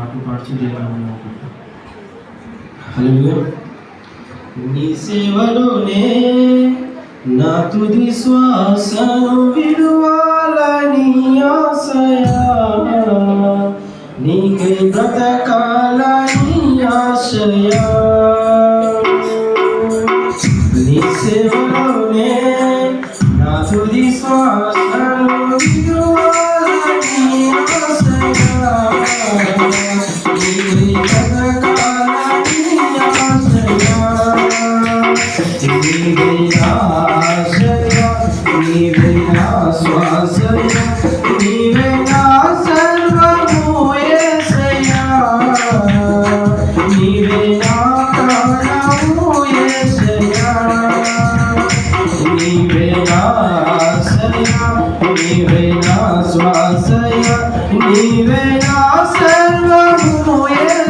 పాటలు పాడుచు దేవుని హలో నీ సేవలోనే నా తుది శ్వాసను విడువాలని ఆశయా నీకై బ్రతకాలని ఆశయా. నీ సేవలోనే నీవేనా శ్వాసయ నీవే సర్వము ఏ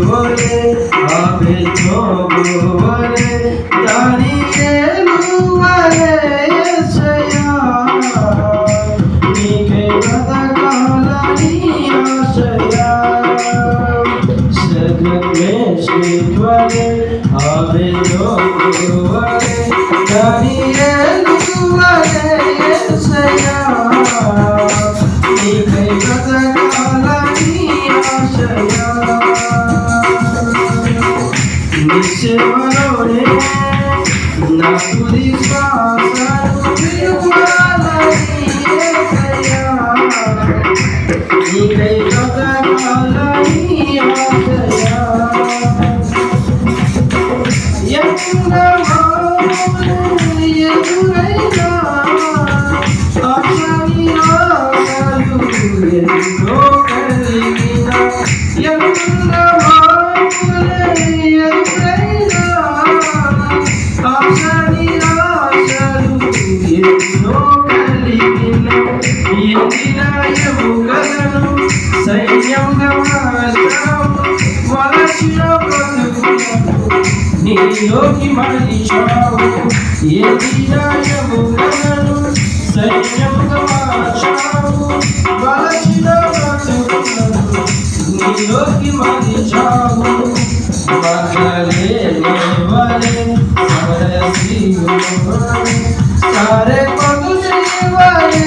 বলে হবে চলে দাঁড়িয়ে মুয়ারে হবে চলে দাঁড়িয়ে মুয়ারে সয়া নিখে কথা నీ సేవలోనే నా తుది శ్వాసను విడువాలని యేసయ్యా. నీకై బతకాలని నీలోకి మరలిచావు ఏ దినాయము సైన్యముగా మార్చావు వలసిన బ్రతుకులను నీలోకి మరలిచావు మగలే లేవలే సారే పదు శ్రీవలే